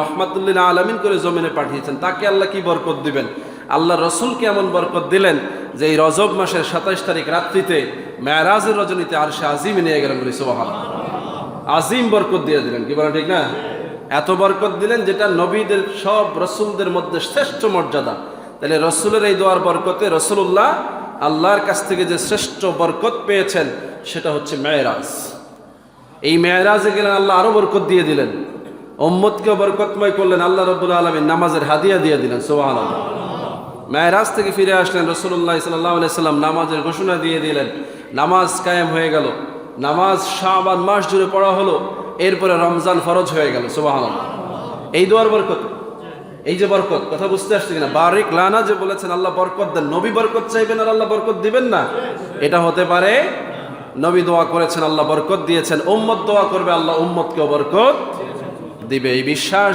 রহমাতুল্লিল আলমিন করে জমিনে পাঠিয়েছেন। তাকে আল্লাহ কি বরকত দিবেন? আল্লাহ রসুলকে এমন বরকত দিলেন যে এই রজব মাসের সাতাইশ তারিখ রাত্রিতে মেয়ারাজের রজনীতে আর সে আজিমে নিয়ে গেলেন বলি সোহান আজিম বরকত দিয়ে দিলেন, কি বলেন ঠিক না? এত বরকত দিলেন যেটা নবীদের সব রসুলদের মধ্যে শ্রেষ্ঠ মর্যাদা। তাহলে রসুলের এই দোয়ার বরকতে রসুল্লাহ আল্লাহর কাছ থেকে যে শ্রেষ্ঠ বরকত পেয়েছেন, সেটা হচ্ছে মেয়রাজ এই মেয়রাজে গেলেন, আল্লাহ আরও বরকত দিয়ে দিলেন। ওম্মদকে বরকতময় করলেন আল্লাহ রব্বুল আলমী নামাজের হাদিয়া দিয়ে দিলেন সোহান মেয়রাজ থেকে ফিরে আসলেন রসুল্লাহ সাল্লাহ সাল্লাম নামাজের ঘোষণা দিয়ে দিলেন, নামাজ কায়েম হয়ে গেল, নামাজ শাবান মাস জুড়ে পড়া হলো, এরপরে রমজান ফরজ হয়ে গেল সোহান এই দোয়ার বরকত, এই যে বরকত, কথা বুঝতে আসছে কিনা? বারিক লানা যে বলেছেন, আল্লাহ বরকত দেন, নবী বরকত চাইবেন আর আল্লাহ বরকত দিবেন না। এটা হতে পারে, নবী দোয়া করেছেন, আল্লাহ বরকত দিয়েছেন, উম্মত দোয়া করবে, আল্লাহ উম্মতকেও বরকত দিবে এই বিশ্বাস